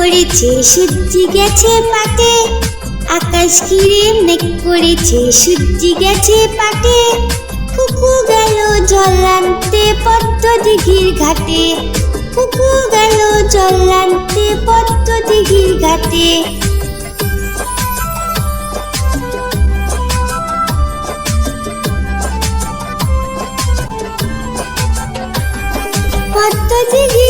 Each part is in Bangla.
করেছে সূর্যি গেছে পাটে। আকাশ ঘিরে মেঘ করেছে, সূর্যি গেছে পাটে। কুকু গেল জল পদ্ম দিঘির ঘাটে। কুকু গেল জল পদ্ম দিঘির ঘাটে। পদ্ম দিঘির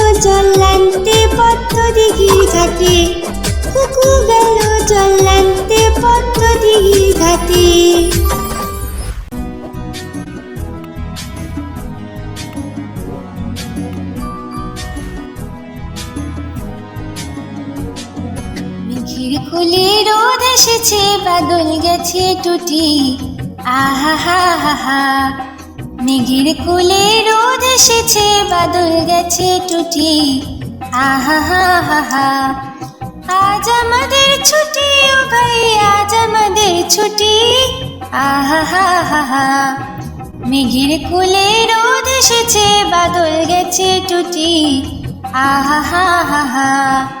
জল আনতে পদ্ম দিঘির ঘাটে। কুকু গেল জল আনতে পদ্ম দিঘির ঘাটে। মেঘের কোলে রোদ এসেছে, বাদল গেছে টুটি। আহা, হা হা হা। মেঘের কুলে রোদ এসেছে, বাদল গেছে টুটি। আহা, হা হা হা। আজ আমাদের ছুটি, ও ভাই, আজ আমাদের ছুটি। আহা, হা হা মেঘের কোলে রোদ এসেছে, বাদল গেছে টুটি। আহা, হা হা হা।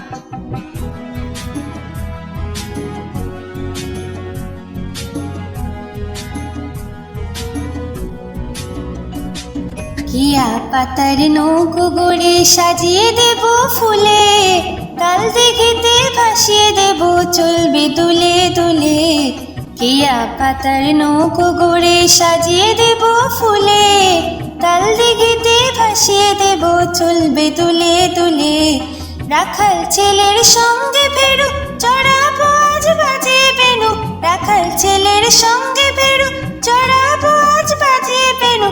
কিয়া পাতার নৌকো গড়ে সাজিয়ে দেব ফুলে। কাল দেখিতে ভাসিয়ে দেব, চলবে দুলে দুলে। কিয়া পাতার নৌকো গড়ে সাজিয়ে দেব ফুলে। কাল দেখিতে ভাসিয়ে দেব, চলবে দুলে দুলে। রাখাল ছেলের সঙ্গে ফেরু চড়া আজ বাজে বেনু। রাখাল ছেলের সঙ্গে ফেরু চড়া আজ বাজে বেনু।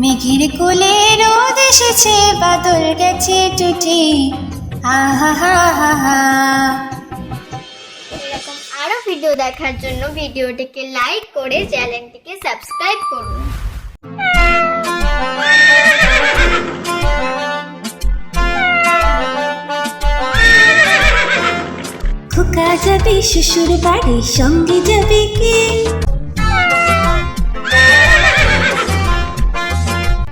মেঘের কোলে রোদ এসেছে বাদল গেছে টুটি আহা হা হা হা। এরকম আরও ভিডিও দেখার জন্য ভিডিওটিকে লাইক করে চ্যানেলটিকে সাবস্ক্রাইব করুন। খোকা যাবে শ্বশুর বাড়ির সঙ্গে যাবে কে?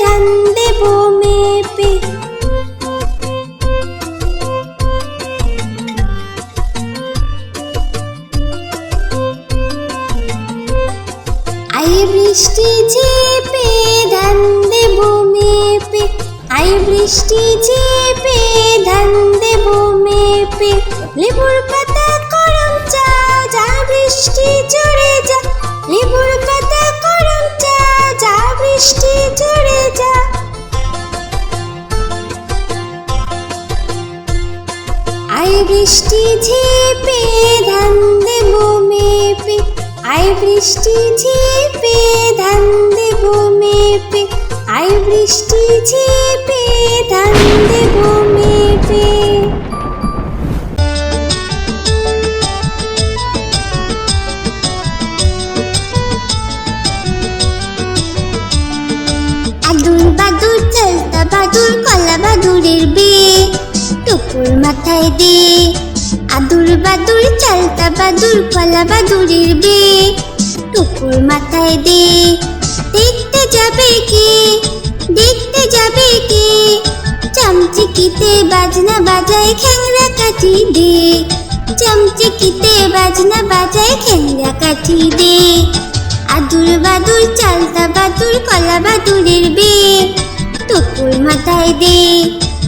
ধান বৃষ্টি ঝেপে ধান দেব মেপে আই বৃষ্টি ঝেপে ধান দেব মেপে লেবুর পাতা করম চা যা বৃষ্টি ঝরে যা লেবুর বৃষ্টি ঝেপে, ধান দেব মেপে। আই বৃষ্টি ঝেপে, ধান দেব মেপে। আই বৃষ্টি ঝেপে, ধান দেব মেপে। টুকুর মাথায় দে আদুর বাদুর, চালতা বাদুর, কলা বাদুরের বে টুকুর মাথায় দে দেখতে যাবে কে? দেখতে যাবে কে? চামচিকিতে বাজনা বাজায় খ্যাংরা কাঠি দে চামচিকিতে বাজনা বাজায় খ্যাংরা কাঠি দে আদুর বাদুর, চালতা বাদুর, কলা বাদুরের বে টুকুর মাথায় দে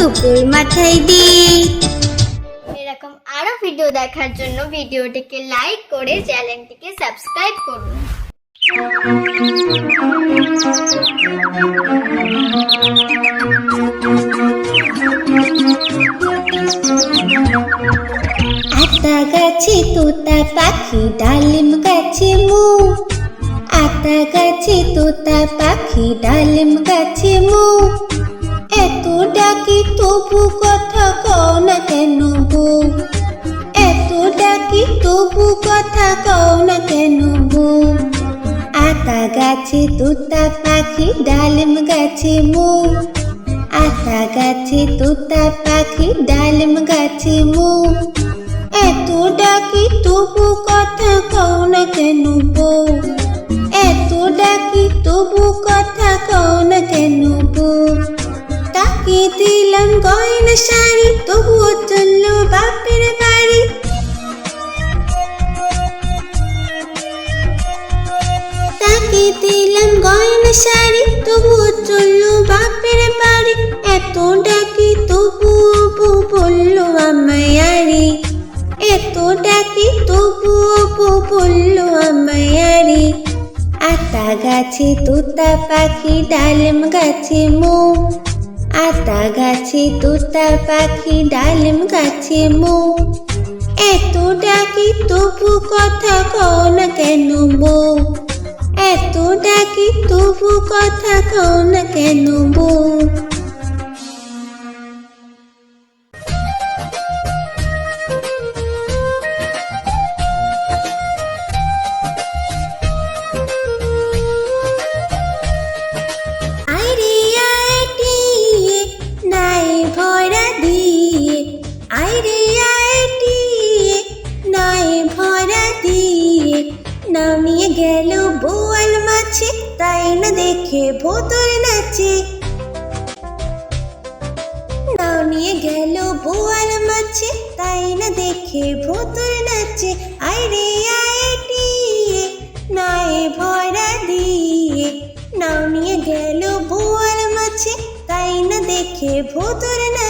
টুকুর মাথায় দে এরকম আরও ভিডিও দেখার জন্য ভিডিওটিকে লাইক করে চ্যানেলটিকে সাবস্ক্রাইব করুন। আতা গাছে তোতা পাখি ডালিম গাছে মু। আতা গাছে তোতা পাখি ডালিম গাছে মু। এত ডাকি তবু কথা কও না কেন বউ এত ডাকি তবু কথা কও না কেন বউ আতা গাছে, তোতা পাখি, ডালিম গাছে মু। আতা গাছে, তোতা পাখি, ডালিম গাছে মু। এত ডাকি তবু কথা কও না কেন বউ এত ডাকি তবু আমি দিলাম গয়না শাড়ি, তবুও চলল বাপের বাড়ি। তাকে দিলাম গয়না শাড়ি, তবুও চলল বাপের বাড়ি। এত ডাকি তবুও বলল, আমায়ারি। এত ডাকি তবুও বলল, আমায়ারি। আতা গাছে, তোতা পাখি, ডালিম গাছে মৌ। আতা গাছে, তোতা পাখি, ডালিম গাছে মো। এত ডাকি তবু কথা কও না কেন বউ এত ডাকি তবু কথা কও না কেন বউ নামিয়ে গেল বোয়াল মাছে, তাই না দেখে ভোতর নাচে। নামিয়ে গেল বোয়াল মাছে, তাই না দেখে ভোতর নাচে। আইরে আইটি নাই ভরা দিয়ে। নাও নিয়ে গেল বোয়াল মাছে, তাই না দেখে ভোতর নাচে।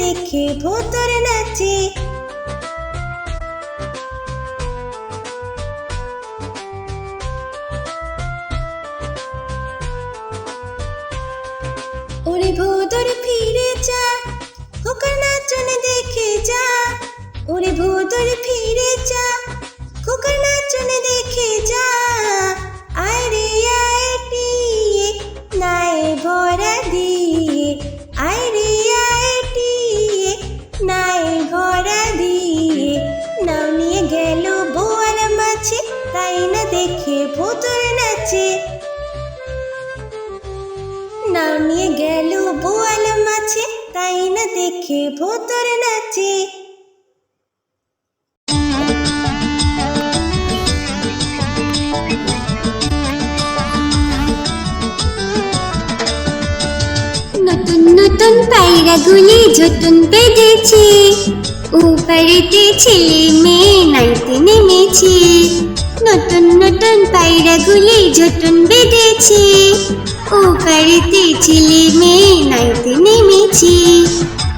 দেখে ভোতর নাচে। ওরে ভোদর ফিরে যা খোকার নাচন দেখে যা। ওরে ভোদর ফিরে যা নামিয়ে গেল বোয়াল মাছে, তাই না দেখে ভোতর নাচে। নতুন নতুন পায়রাগুলি ঝুটুন বেঁধেছে। উপরেতে ছেলে মেয়ে নাইতে নেমেছে নতুন নতুন পায়রাগুলি ঝুটুন বেঁধেছে, উপরেতে ছেলে মেয়ে নাইতে নেমেছে।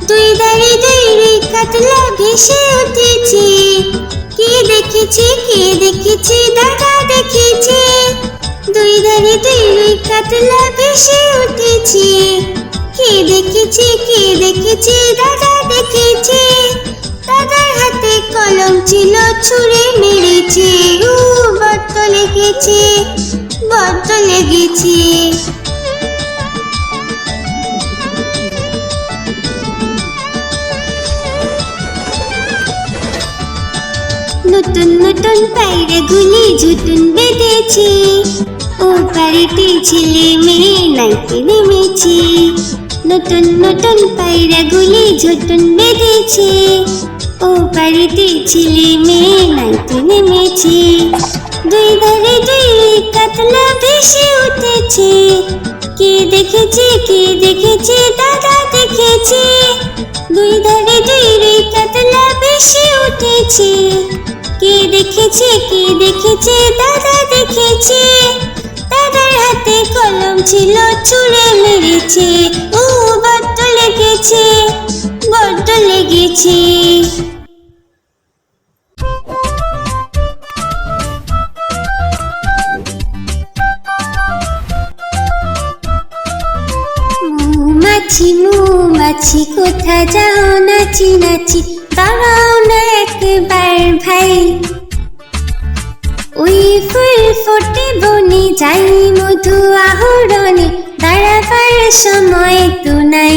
দুই দাঁড়ি দুই রে কাতলা ভেসে উঠেছে। কে দেখেছে কে দেখেছে, দাদা দেখেছে। দুই ধারে দুই রুই কাতলা ভেসে উঠেছে। কে দেখেছে কে দেখেছে, দাদা দেখেছে। দাদার হাতে কলম ছিল ছুঁড়ে মেরেছে। উ বড্ড লেগেছে বড্ড লেগেছে। নতুন নতুন পায়রা গুলি ঝুটুন বেঁধেছে। ও বাড়িতে ছেলে মেয়ে নাইতে নেমেছে। নতুন নতুন পায়রা গুলি ঝুটুন ও বাড়িতে ছেলে মেয়ে নাইতে নেমেছে দুই ধারে দুই কাতলা ভেসে উঠেছে। কে দেখেছে কে দেখেছে, দাদা দেখেছে। দুই ধারে দুই রে কাতলা ভেসে উঠেছে। কে দেখেছে কে দেখেছে, দাদা দেখেছে। দাদার হাতে কলম ছিল ছুঁড়ে মেরেছে। ও বড্ড লেগেছে বড্ড লেগেছে। মৌমাছি মৌমাছি, কোথা যাও নাচি নাচি দাঁড়াও না একবার ভাই। ওই ফুল ফোটে বনে, যাই মধু আহরণে, দাঁড়াবার সময় তো নাই।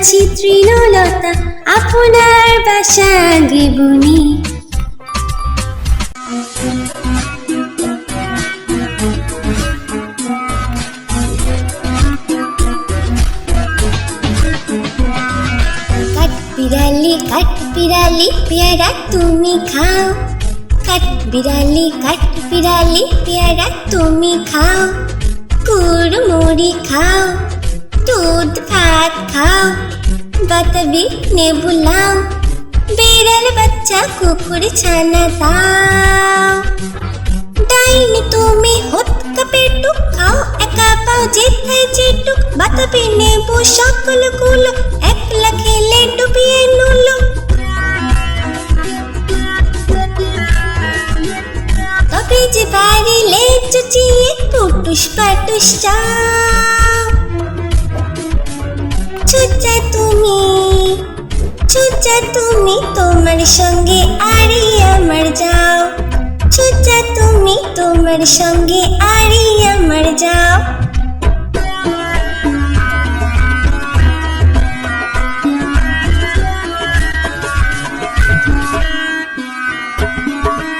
আছি তৃণলতা আপনার বাসা আগে বনি কাঠ বিড়ালি, কাঠ পেয়ারা তুমি খাও। কাঠ বিড়ালি কাঠ বিড়ালি, পেয়ারা তুমি খাও। কুড়মুড়ি খাও। দুধ, ভাত খাও, বাতাবি নেবু লাও বিড়াল বাচ্চা কুকুর ছানা দাও। ডাইনি তুমি হত কাপেটুক খাও, একা পাও যেথায় যেটুক বাতাবি নেবু সকলগুলো একলা খেলে ডুবিয়ে নুলো। তবে যে বাড়িলে চুচিয়ে পুটুস পাটুস চাও চুচা তুমি চুচা তুমি তোমার সঙ্গে আরি আমার যাও চুচা তুমি তোমার সঙ্গে আরি আমার যাও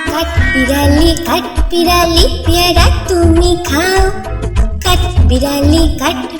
কাঠ বিড়ালি কাঠ বিড়ালি পেয়ারা তুমি খাও কাঠ বিড়ালি কাঠ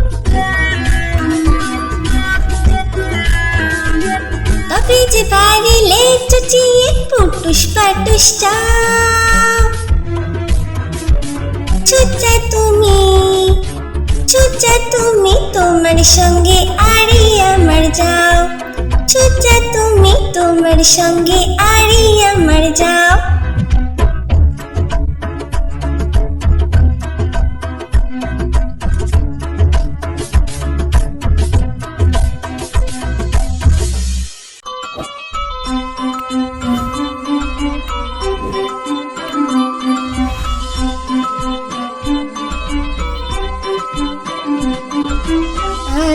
যে বাড়িলে চুচিয়ে পুটুস পাটুস চুচা তুমি চুচা তুমি তোমার সঙ্গে আরে আমার যাও। চুচা তুমি তোমার সঙ্গে আরে আমার যাও।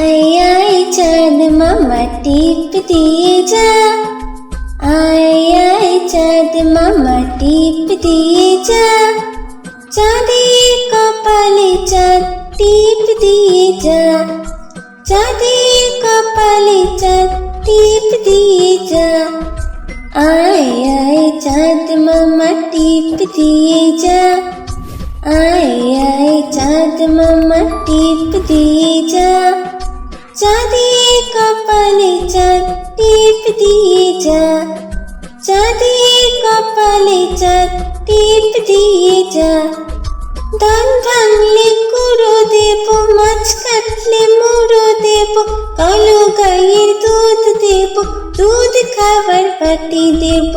আয় আয় চাঁদ মামা টিপ দিয়ে যা আয় আয় চাঁদ মামা টিপ দিয়ে যা চাঁদের কপালে চাঁদ টিপ দিয়ে যা চাঁদের কপালে চাঁদ টিপ দিয়ে যা আয় আয় চাঁদ মামা টিপ দিয়ে যা আয় আয় চাঁদ মামা টিপ দিয়ে যা চাঁদের কপালে চাঁদ টিপ দিয়ে যা চাঁদের কপালে চাঁদ টিপ দিয়ে যা ধান ভাঙলে কুড়ো দেব মাছ কাটলে মুড়ো দেব কালো গাইয়ের দুধ দেব দুধ খাবার পাটি দেব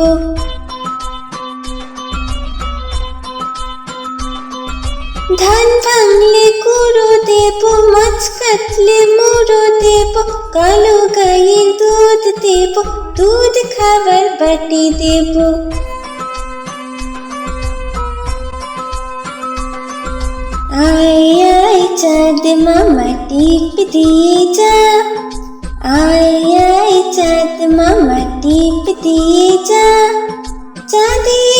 ধান ভাঙলে কুড়ো দেব, মাছ কাটলে মুড়ো দেব, কালো গায়ে দুধ দেব, দুধ খাবার বাটি দেব। আয় আয়, চাঁদ মামা, টিপ দিয়ে যা। আয় আয়, চাঁদ মামা, টিপ দিয়ে যা। চাঁদের